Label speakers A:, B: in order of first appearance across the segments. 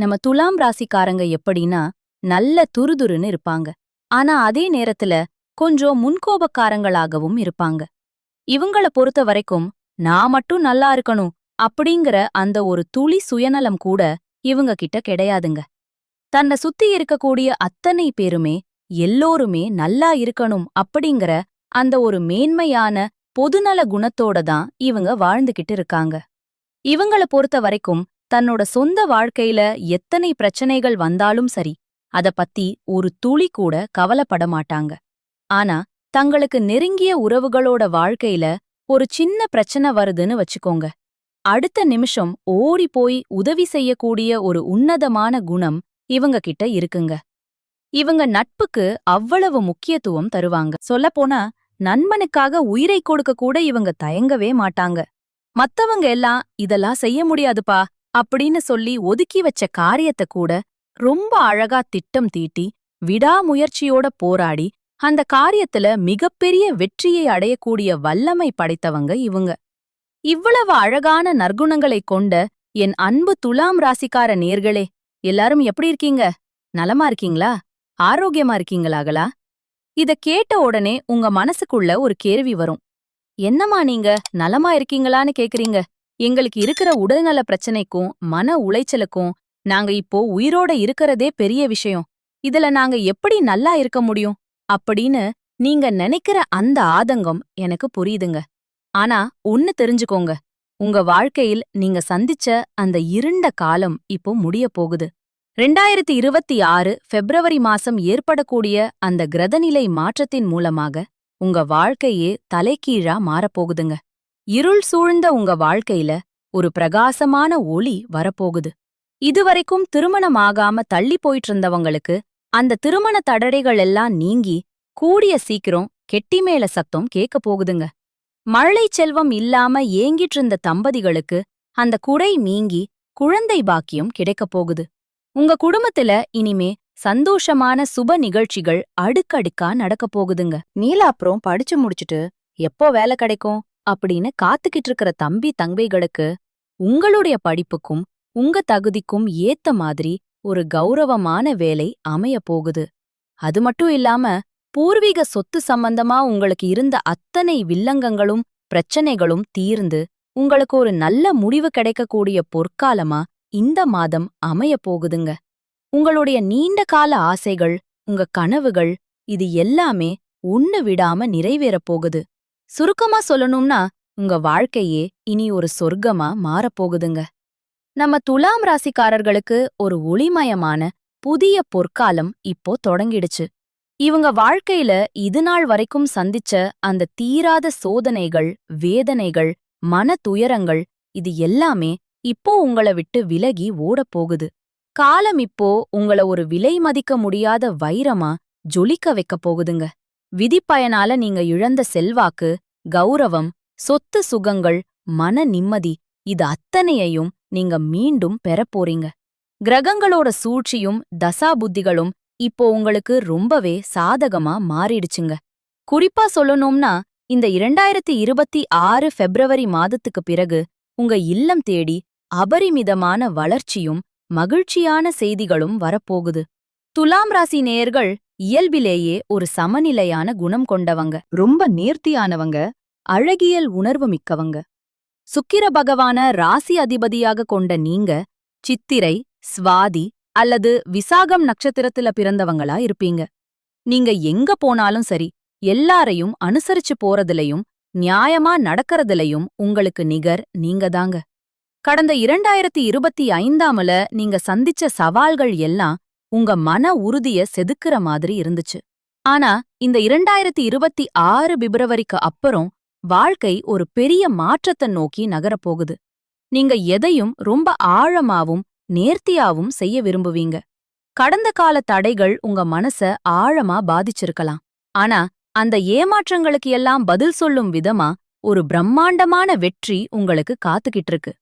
A: நம்ம துலாம் ராசிக்காரங்க எப்படின்னா நல்ல துருதுருன்னு இருப்பாங்க. ஆனா அதே நேரத்துல கொஞ்சம் முன்கோபக்காரங்களாகவும் இருப்பாங்க. இவங்கள பொறுத்த வரைக்கும் நான் மட்டும் நல்லா இருக்கணும் அப்படிங்கிற அந்த ஒரு துளி சுயநலம் கூட இவங்க கிட்ட கிடையாதுங்க. தன்னை சுத்தி இருக்கக்கூடிய அத்தனை பேருமே எல்லோருமே நல்லா இருக்கணும் அப்படிங்கிற அந்த ஒரு மேன்மையான பொதுநல குணத்தோட தான் இவங்க வாழ்ந்துகிட்டு இருக்காங்க. இவங்கள பொறுத்த வரைக்கும் தன்னோட சொந்த வாழ்க்கையில எத்தனை பிரச்சனைகள் வந்தாலும் சரி அத பத்தி ஒரு துளி கூட கவலைப்பட மாட்டாங்க. ஆனா தங்களுக்கு நெருங்கிய உறவுகளோட வாழ்க்கையில ஒரு சின்ன பிரச்சனை வருதுன்னு வச்சுக்கோங்க. அடுத்த நிமிஷம் ஓடி போய் உதவி செய்யக்கூடிய ஒரு உன்னதமான குணம் இவங்க கிட்ட இருக்குங்க. இவங்க நட்புக்கு அவ்வளவு முக்கியத்துவம் தருவாங்க. சொல்லப்போனா நண்பனுக்காக உயிரை கொடுக்க கூட இவங்க தயங்கவே மாட்டாங்க. மத்தவங்க எல்லாம் இதெல்லாம் செய்ய முடியாதுப்பா அப்படின்னு சொல்லி ஒதுக்கி வச்ச காரியத்தை கூட ரொம்ப அழகா திட்டம் தீட்டி விடாமுயற்சியோட போராடி அந்த காரியத்துல மிகப்பெரிய வெற்றியை அடையக்கூடிய வல்லமை படைத்தவங்க இவங்க. இவ்வளவு அழகான நற்குணங்களைக் கொண்ட என் அன்பு துலாம் ராசிக்கார நேர்களே எல்லாரும் எப்படி இருக்கீங்க? நலமா இருக்கீங்களா? ஆரோக்கியமா இருக்கீங்களாகளா? இத கேட்ட உடனே உங்க மனசுக்குள்ள ஒரு கேள்வி வரும். என்னம்மா நீங்க? நலமா இருக்கீங்களான்னு கேக்குறீங்க. எங்களுக்கு இருக்கிற உடல்நல பிரச்சனைக்கும் மன உளைச்சலுக்கும் நாங்க இப்போ உயிரோட இருக்கறதே பெரிய விஷயம். இதுல நாங்க எப்படி நல்லா இருக்க முடியும்? அப்படின்னு நீங்க நினைக்கிற அந்த ஆதங்கம் எனக்கு புரியுதுங்க. ஆனா ஒன்னு தெரிஞ்சுக்கோங்க. உங்க வாழ்க்கையில் நீங்க சந்திச்ச அந்த இருண்ட காலம் இப்போ முடிய போகுது. ரெண்டாயிரத்தி இருபத்தி ஆறு பிப்ரவரி மாசம் ஏற்படக்கூடிய அந்த கிரதநிலை மாற்றத்தின் மூலமாக உங்க வாழ்க்கையே தலைகீழா மாறப்போகுதுங்க. இருள் சூழ்ந்த உங்க வாழ்க்கையில ஒரு பிரகாசமான ஒளி வரப்போகுது. இதுவரைக்கும் திருமணமாகாம தள்ளி போயிட்டு இருந்தவங்களுக்கு அந்த திருமண தடரைகள் எல்லாம் நீங்கி கூடிய சீக்கிரம் கெட்டி மேல சத்தம் கேட்க போகுதுங்க. மழை செல்வம் இல்லாம ஏங்கிட்டு இருந்த தம்பதிகளுக்கு அந்த குறை நீங்கி குழந்தை பாக்கியம் கிடைக்கப் போகுது. உங்க குடும்பத்துல இனிமே சந்தோஷமான சுப நிகழ்ச்சிகள் அடுக்கடுக்கா நடக்கப் போகுதுங்க. நீலா அப்புறம் படிச்சு முடிச்சுட்டு எப்போ வேலை கிடைக்கும்? அப்படின்னு காத்துக்கிட்டு இருக்கிற தம்பி தங்கைகளுக்கு உங்களுடைய படிப்புக்கும் உங்க தகுதிக்கும் ஏத்த மாதிரி ஒரு கௌரவமான வேலை அமைய போகுது. அது மட்டும் இல்லாம பூர்வீக சொத்து சம்பந்தமா உங்களுக்கு இருந்த அத்தனை வில்லங்கங்களும் பிரச்சனைகளும் தீர்ந்து உங்களுக்கு ஒரு நல்ல முடிவு கிடைக்கக்கூடிய பொற்காலமா இந்த மாதம் அமைய போகுதுங்க. உங்களுடைய நீண்ட கால ஆசைகள் உங்க கனவுகள் இது எல்லாமே உண்ணு விடாம நிறைவேறப் போகுது. சுருக்கமா சொல்லணும்னா உங்க வாழ்க்கையே இனி ஒரு சொர்க்கமா மாறப்போகுதுங்க நம்ம துலாம் ராசிக்காரர்களுக்கு ஒரு ஒளிமயமான புதிய பொற்காலம் இப்போ தொடங்கிடுச்சு. இவங்க வாழ்க்கையில இதுநாள் வரைக்கும் சந்திச்ச அந்த தீராத சோதனைகள் வேதனைகள் மன துயரங்கள் இது எல்லாமே இப்போ உங்கள விட்டு விலகி ஓடப் போகுது. காலம் இப்போ உங்கள ஒரு விலை மதிக்க முடியாத வைரமா ஜொலிக்க வைக்கப் போகுதுங்க. விதிப்பயனால நீங்க இழந்த செல்வாக்கு கௌரவம் சொத்து சுகங்கள் மன நிம்மதி இது அத்தனையையும் நீங்க மீண்டும் பெறப்போறீங்க கிரகங்களோட சூழ்ச்சியும் தசாபுத்திகளும் இப்போ உங்களுக்கு ரொம்பவே சாதகமா மாறிடுச்சுங்க. குறிப்பா சொல்லணும்னா இந்த இரண்டாயிரத்தி இருபத்தி ஆறு ஃபெப்ரவரி மாதத்துக்கு பிறகு உங்க இல்லம் தேடி அபரிமிதமான வளர்ச்சியும் மகிழ்ச்சியான செய்திகளும் வரப்போகுது. துலாம் ராசி நேயர்கள் இயல்பிலேயே ஒரு சமநிலையான குணம் கொண்டவங்க. ரொம்ப நேர்த்தியானவங்க அழகியல் உணர்வு மிக்கவங்க. சுக்கிர பகவான ராசி அதிபதியாக கொண்ட நீங்க சித்திரை ஸ்வாதி அல்லது விசாகம் நட்சத்திரத்துல பிறந்தவங்களா இருப்பீங்க. நீங்க எங்க போனாலும் சரி எல்லாரையும் அனுசரிச்சு போறதுலயும் நியாயமா நடக்கறதுலயும் உங்களுக்கு நிகர் நீங்கதாங்க கடந்த இரண்டாயிரத்தி இருபத்தி ஐந்தாமல நீங்க சந்திச்ச சவால்கள் எல்லாம் உங்க மன உறுதிய செதுக்குற மாதிரி இருந்துச்சு. ஆனா இந்த இரண்டாயிரத்தி இருபத்தி ஆறு பிப்ரவரிக்கு அப்புறம் வாழ்க்கை ஒரு பெரிய மாற்றத்தை நோக்கி நகரப்போகுது. நீங்க எதையும் ரொம்ப ஆழமாவும் நேர்த்தியாவும் செய்ய விரும்புவீங்க. கடந்த கால தடைகள் உங்க மனச ஆழமா பாதிச்சிருக்கலாம். ஆனா அந்த ஏமாற்றங்களுக்கு எல்லாம் பதில் சொல்லும் விதமா ஒரு பிரம்மாண்டமான வெற்றி உங்களுக்கு காத்துக்கிட்டு இருக்கு.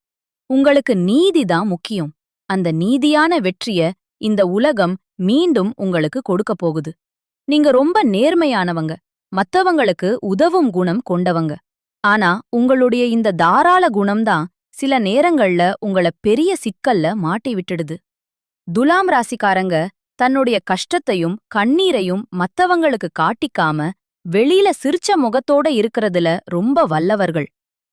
A: உங்களுக்கு நீதிதான் முக்கியம். அந்த நீதியான வெற்றிய இந்த உலகம் மீண்டும் உங்களுக்கு கொடுக்க போகுது. நீங்க ரொம்ப நேர்மையானவங்க. மத்தவங்களுக்கு உதவும் குணம் கொண்டவங்க. ஆனா உங்களுடைய இந்த தாராள குணம்தான் சில நேரங்கள்ல உங்கள பெரிய சிக்கல்ல மாட்டி விட்டுடுது. துலாம் ராசிக்காரங்க தன்னுடைய கஷ்டத்தையும் கண்ணீரையும் மத்தவங்களுக்கு காட்டிக்காம வெளியில சிரிச்ச முகத்தோட இருக்கறதுல ரொம்ப வல்லவர்கள்.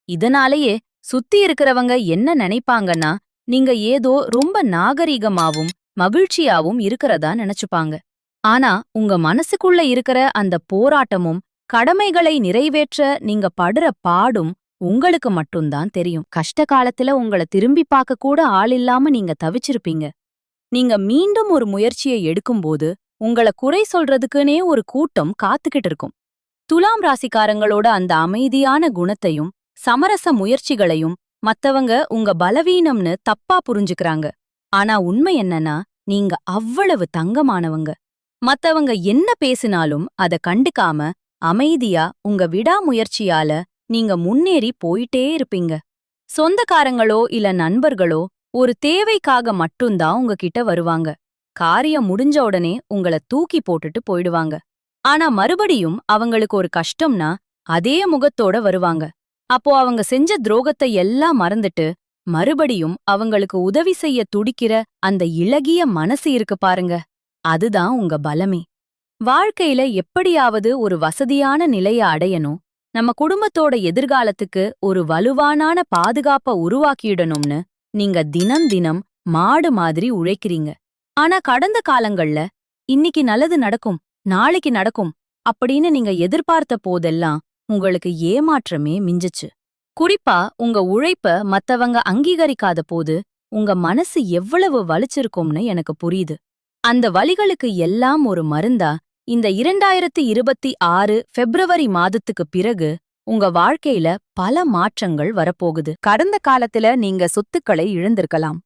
A: இதனாலேயே சுத்தி இருக்கிறவங்க என்ன நினைப்பாங்கன்னா நீங்க ஏதோ ரொம்ப நாகரீகமாவும் மகிழ்ச்சியாவும் இருக்கறதா நினைச்சுப்பாங்க. ஆனா உங்க மனசுக்குள்ள இருக்கிற அந்த போராட்டமும் கடமைகளை நிறைவேற்ற நீங்க படுற பாடும் உங்களுக்கு மட்டும்தான் தெரியும். கஷ்ட காலத்துல உங்கள திரும்பி பார்க்க கூட ஆள் இல்லாம நீங்க தவிச்சிருப்பீங்க. நீங்க மீண்டும் ஒரு முயற்சியை எடுக்கும்போது உங்கள குறை சொல்றதுக்குனே ஒரு கூட்டம் காத்துக்கிட்டு இருக்கும். துலாம் ராசிக்காரங்களோட அந்த அமைதியான குணத்தையும் சமரச முயற்சிகளையும் மத்தவங்க உங்க பலவீனம்னு தப்பா புரிஞ்சுக்கறாங்க. ஆனா உண்மை என்னன்னா நீங்க அவ்வளவு தங்கமானவங்க. மத்தவங்க என்ன பேசினாலும் அத கண்டுக்காம அமைதியா உங்க விடாமுயற்சியால நீங்க முன்னேறி போயிட்டே இருப்பீங்க. சொந்தக்காரங்களோ இல்ல நண்பர்களோ ஒரு தேவைக்காக மட்டும்தான் உங்ககிட்ட வருவாங்க. காரியம் முடிஞ்ச உடனே உங்கள தூக்கி போட்டுட்டு போயிடுவாங்க. ஆனா மறுபடியும் அவங்களுக்கு ஒரு கஷ்டம்னா அதே முகத்தோட வருவாங்க. அப்போ அவங்க செஞ்ச துரோகத்தை எல்லாம் மறந்துட்டு மறுபடியும் அவங்களுக்கு உதவி செய்ய துடிக்கிற அந்த இளகிய மனசு இருக்கு பாருங்க. அதுதான் உங்க பலமே. வாழ்க்கையில எப்படியாவது ஒரு வசதியான நிலைய அடையணும். நம்ம குடும்பத்தோட எதிர்காலத்துக்கு ஒரு வலுவானான பாதுகாப்ப உருவாக்கிடணும்னு நீங்க தினம் தினம் மாடு மாதிரி உழைக்கிறீங்க. ஆனா கடந்த காலங்கள்ல இன்னிக்கு நல்லது நடக்கும் நாளைக்கு நடக்கும் அப்படின்னு நீங்க எதிர்பார்த்த போதெல்லாம் உங்களுக்கு ஏமாற்றமே மிஞ்சுச்சு. குறிப்பா உங்க உழைப்ப மத்தவங்க அங்கீகரிக்காத போது உங்க மனசு எவ்வளவு வலிச்சிருக்கும்னு எனக்கு புரியுது. அந்த வழிகளுக்கு எல்லாம் ஒரு மருந்தா இந்த இரண்டாயிரத்தி இருபத்தி ஆறு பிப்ரவரி மாதத்துக்கு பிறகு உங்க வாழ்க்கையில பல மாற்றங்கள் வரப்போகுது. கடந்த காலத்துல நீங்க சொத்துக்களை இழந்திருக்கலாம்.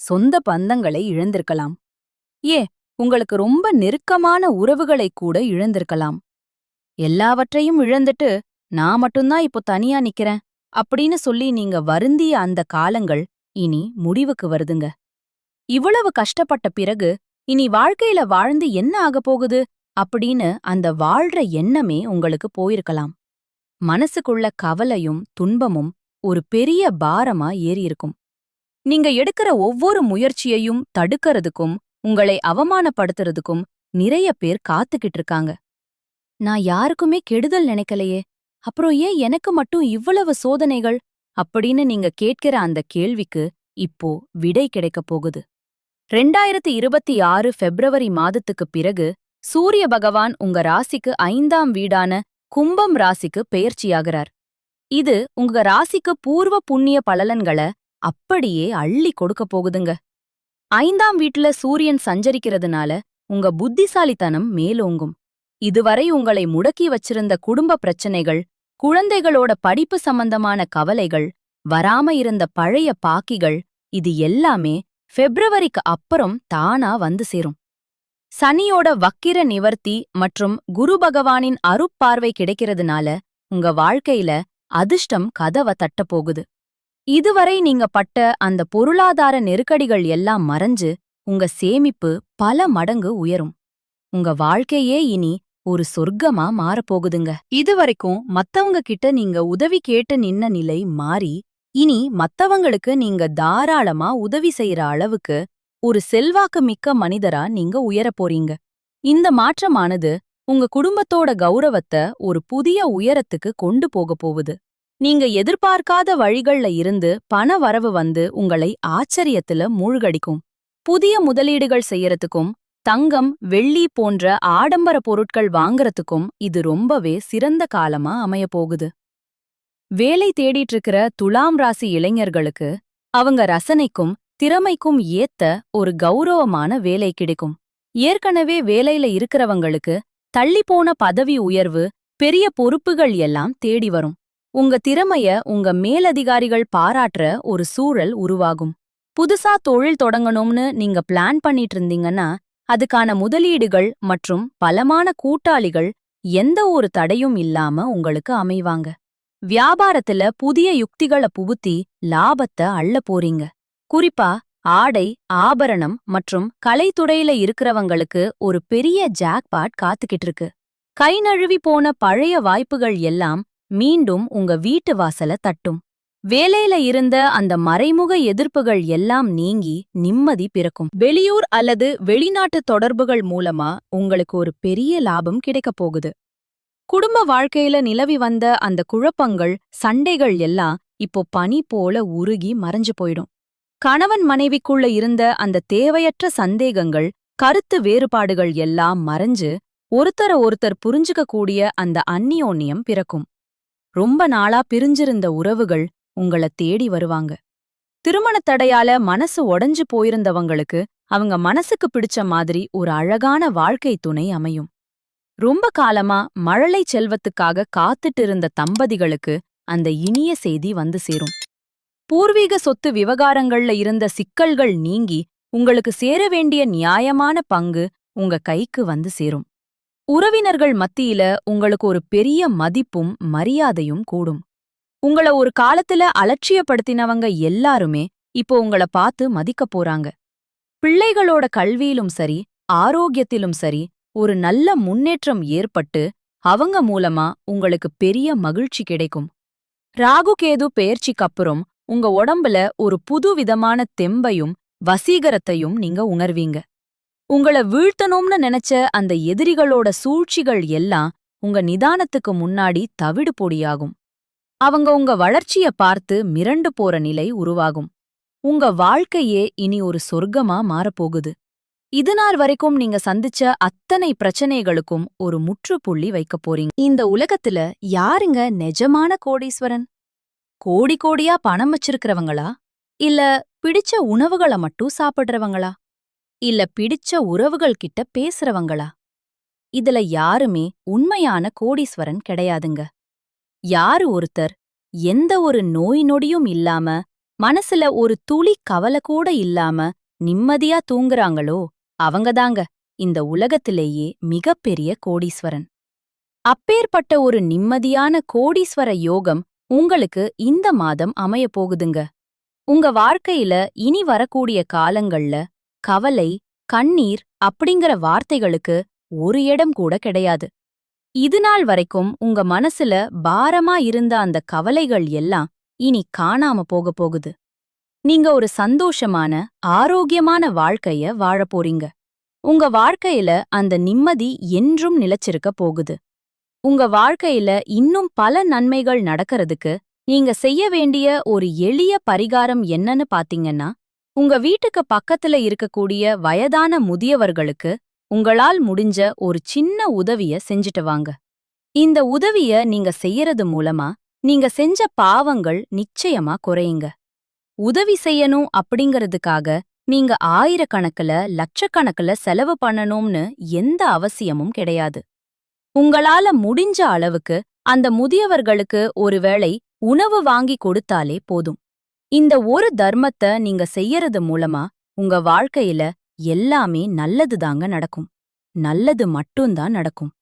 A: சொந்த பந்தங்களை இழந்திருக்கலாம். ஏ உங்களுக்கு ரொம்ப நெருக்கமான உறவுகளை கூட இழந்திருக்கலாம். எல்லாவற்றையும் இழந்துட்டு நான் மட்டும்தான் இப்போ தனியா நிக்கிறேன். அப்படின்னு சொல்லி நீங்க வருந்திய அந்த காலங்கள் இனி முடிவுக்கு வருதுங்க. இவ்வளவு கஷ்டப்பட்ட பிறகு இனி வாழ்க்கையில வாழ்ந்து என்ன ஆகப் போகுது அப்படின்னு அந்த வாழ்ற எண்ணமே உங்களுக்கு போயிருக்கலாம். மனசுக்குள்ள கவலையும் துன்பமும் ஒரு பெரிய பாரமா ஏறியிருக்கும் நீங்க எடுக்கிற ஒவ்வொரு முயற்சியையும் தடுக்கறதுக்கும் உங்களை அவமானப்படுத்துறதுக்கும் நிறைய பேர் காத்துக்கிட்டு இருக்காங்க. நான் யாருக்குமே கெடுதல் நினைக்கலையே. அப்புறம் ஏன் எனக்கு மட்டும் இவ்வளவு சோதனைகள்? அப்படின்னு நீங்க கேட்கிற அந்த கேள்விக்கு இப்போ விடை கிடைக்கப் போகுது. ரெண்டாயிரத்தி இருபத்தி ஆறு பெப்ரவரி மாதத்துக்குப் பிறகு சூரிய பகவான் உங்க ராசிக்கு ஐந்தாம் வீடான கும்பம் ராசிக்கு பெயர்ச்சியாகிறார். இது உங்க ராசிக்கு பூர்வ புண்ணிய பலன்களை அப்படியே அள்ளி கொடுக்க போகுதுங்க. ஐந்தாம் வீட்டுல சூரியன் சஞ்சரிக்கிறதுனால உங்க புத்திசாலித்தனம் மேலோங்கும். இதுவரை உங்களை முடக்கி வச்சிருந்த குடும்ப பிரச்சனைகள் குழந்தைகளோட படிப்பு சம்பந்தமான கவலைகள் வராம இருந்த பழைய பாக்கிகள் இது எல்லாமே பிப்ரவரிக்கு அப்புறம் தானா வந்து சேரும். சனியோட வக்கிர நிவர்த்தி மற்றும் குரு பகவானின் அருப்பார்வை கிடைக்கிறதுனால உங்க வாழ்க்கையில அதிர்ஷ்டம் கதவ தட்டப் போகுது இதுவரை நீங்க பட்ட அந்த பொருளாதார நெருக்கடிகள் எல்லாம் மறைஞ்சு உங்க சேமிப்பு பல மடங்கு உயரும். உங்க வாழ்க்கையே இனி ஒரு சொர்க்கமா மாறப்போகுதுங்க. இதுவரைக்கும் மத்தவங்க கிட்ட நீங்க உதவி கேட்டு நின்ன நிலை மாறி இனி மத்தவங்களுக்கு நீங்க தாராளமா உதவி செய்யற அளவுக்கு ஒரு செல்வாக்கு மிக்க மனிதரா நீங்க உயரப் போறீங்க. இந்த மாற்றமானது உங்க குடும்பத்தோட கௌரவத்தை ஒரு புதிய உயரத்துக்கு கொண்டு போக போகுது. நீங்க எதிர்பார்க்காத வழிகள்ல இருந்து பண வரவு வந்து உங்களை ஆச்சரியத்துல மூழ்கடிக்கும். புதிய முதலீடுகள் செய்யறதுக்கும் தங்கம் வெள்ளி போன்ற ஆடம்பர பொருட்கள் வாங்கறதுக்கும் இது ரொம்பவே சிறந்த காலமா அமையப் போகுது வேலை தேடிட்டு இருக்கிற துலாம் ராசி இளைஞர்களுக்கு அவங்க ரசனைக்கும் திறமைக்கும் ஏத்த ஒரு கௌரவமான வேலை கிடைக்கும். ஏற்கனவே வேலையில இருக்கிறவங்களுக்கு தள்ளிப்போன பதவி உயர்வு பெரிய பொறுப்புகள் எல்லாம் தேடி வரும். உங்க திறமைய உங்க மேலதிகாரிகள் பாராட்டுற ஒரு சூழல் உருவாகும். புதுசா தொழில் தொடங்கணும்னு நீங்க பிளான் பண்ணிட்டு இருந்தீங்கன்னா அதுக்கான முதலீடுகள் மற்றும் பலமான கூட்டாளிகள் எந்த ஒரு தடையும் இல்லாம உங்களுக்கு அமைவாங்க. வியாபாரத்துல புதிய யுக்திகளை புகுத்தி லாபத்தை அள்ள போறீங்க. குறிப்பா ஆடை ஆபரணம் மற்றும் கலைத்துறையில இருக்கிறவங்களுக்கு ஒரு பெரிய ஜாக்பாட் காத்துக்கிட்டு இருக்கு. கை நழுவி போன பழைய வாய்ப்புகள் எல்லாம் மீண்டும் உங்க வீட்டு வாசல தட்டும். வேலையில இருந்த அந்த மறைமுக எதிர்ப்புகள் எல்லாம் நீங்கி நிம்மதி பிறக்கும். வெளியூர் அல்லது வெளிநாட்டு தொடர்புகள் மூலமா உங்களுக்கு ஒரு பெரிய லாபம் கிடைக்கப் போகுது. குடும்ப வாழ்க்கையில நிலவி வந்த அந்த குழப்பங்கள் சண்டைகள் எல்லாம் இப்போ பனி போல உருகி மறைஞ்சு போயிடும். கணவன் மனைவிக்குள்ள இருந்த அந்த தேவையற்ற சந்தேகங்கள் கருத்து வேறுபாடுகள் எல்லாம் மறைஞ்சு ஒருத்தர ஒருத்தர் புரிஞ்சுக்க கூடிய அந்த அந்நியோன்யம் பிறக்கும். ரொம்ப நாளா பிரிஞ்சிருந்த உறவுகள் உங்கள தேடி வருவாங்க. திருமணத் தடையால மனசு உடைஞ்சு போயிருந்தவங்களுக்கு அவங்க மனசுக்கு பிடிச்ச மாதிரி ஒரு அழகான வாழ்க்கை துணை அமையும். ரொம்ப காலமா மழலை செல்வத்துக்காக காத்துட்டு இருந்த தம்பதிகளுக்கு அந்த இனிய செய்தி வந்து சேரும். பூர்வீக சொத்து விவகாரங்கள்ல இருந்த சிக்கல்கள் நீங்கி உங்களுக்கு சேர வேண்டிய நியாயமான பங்கு உங்க கைக்கு வந்து சேரும். உறவினர்கள் மத்தியில உங்களுக்கு ஒரு பெரிய மதிப்பும் மரியாதையும் கூடும். உங்கள ஒரு காலத்துல அலட்சியப்படுத்தினவங்க எல்லாருமே இப்போ உங்கள பார்த்து மதிக்கப் போறாங்க. பிள்ளைகளோட கல்வியிலும் சரி ஆரோக்கியத்திலும் சரி ஒரு நல்ல முன்னேற்றம் ஏற்பட்டு அவங்க மூலமா உங்களுக்கு பெரிய மகிழ்ச்சி கிடைக்கும். ராகு கேது பெயர்ச்சிக்கப்புறம் உங்க உடம்புல ஒரு புது விதமான தெம்பையும் வசீகரத்தையும் நீங்க உணர்வீங்க. உங்கள வீழ்த்தணும்னு நினைச்ச அந்த எதிரிகளோட சூழ்ச்சிகள் எல்லாம் உங்க நிதானத்துக்கு முன்னாடி தவிடு பொடியாகும் அவங்க உங்க வளர்ச்சிய பார்த்து மிரண்டு போற நிலை உருவாகும். உங்க வாழ்க்கையே இனி ஒரு சொர்க்கமா மாறப்போகுது. இதுநாள் வரைக்கும் நீங்க சந்திச்ச அத்தனை பிரச்சனைகளுக்கும் ஒரு முற்றுப்புள்ளி வைக்கப் போறீங்க. இந்த உலகத்துல யாருங்க நெஜமான கோடீஸ்வரன்? கோடி கோடியா பணம் வச்சிருக்கிறவங்களா? இல்ல பிடிச்ச உணவுகள மட்டும் சாப்பிடுறவங்களா? இல்ல பிடிச்ச உறவுகள் கிட்ட பேசுறவங்களா? இதுல யாருமே உண்மையான கோடீஸ்வரன் கிடையாதுங்க. யாரு ஒருத்தர்? எந்த ஒரு நோய் நொடியும் இல்லாம மனசுல ஒரு துளி கவலை கூட இல்லாம நிம்மதியா தூங்குறாங்களோ அவங்கதாங்க இந்த உலகத்திலேயே மிகப்பெரிய கோடீஸ்வரன். அப்பேற்பட்ட ஒரு நிம்மதியான கோடீஸ்வர யோகம் உங்களுக்கு இந்த மாதம் அமையப் போகுதுங்க. உங்க வாழ்க்கையில இனி வரக்கூடிய காலங்கள்ல கவலை கண்ணீர் அப்படிங்கிற வார்த்தைகளுக்கு ஒரு இடம் கூட கிடையாது. இது நாள் வரைக்கும் உங்க மனசுல பாரமா இருந்த அந்த கவலைகள் எல்லாம் இனி காணாம போக போகுது. நீங்க ஒரு சந்தோஷமான ஆரோக்கியமான வாழ்க்கைய வாழப் போறீங்க. உங்க வாழ்க்கையில அந்த நிம்மதி என்றும் நிலைச்சிருக்க போகுது. உங்க வாழ்க்கையில இன்னும் பல நன்மைகள் நடக்கறதுக்கு நீங்க செய்ய வேண்டிய ஒரு எளிய பரிகாரம் என்னன்னு பாத்தீங்கன்னா உங்க வீட்டுக்கு பக்கத்துல இருக்கக்கூடிய வயதான முதியவர்களுக்கு உங்களால் முடிஞ்ச ஒரு சின்ன உதவிய செஞ்சுட்டு வாங்க. இந்த உதவிய நீங்க செய்யறது மூலமா நீங்க செஞ்ச பாவங்கள் நிச்சயமா குறையுங்க. உதவி செய்யணும் அப்படிங்கறதுக்காக நீங்க ஆயிரக்கணக்குல லட்சக்கணக்குல செலவு பண்ணணும்னு எந்த அவசியமும் கிடையாது. உங்களால முடிஞ்ச அளவுக்கு அந்த முதியவர்களுக்கு ஒருவேளை உணவு வாங்கி கொடுத்தாலே போதும். இந்த ஒரு தர்மத்தை நீங்க செய்யறது மூலமா உங்க வாழ்க்கையில எல்லாமே நல்லதுதாங்க நடக்கும். நல்லது மட்டும்தான் நடக்கும்.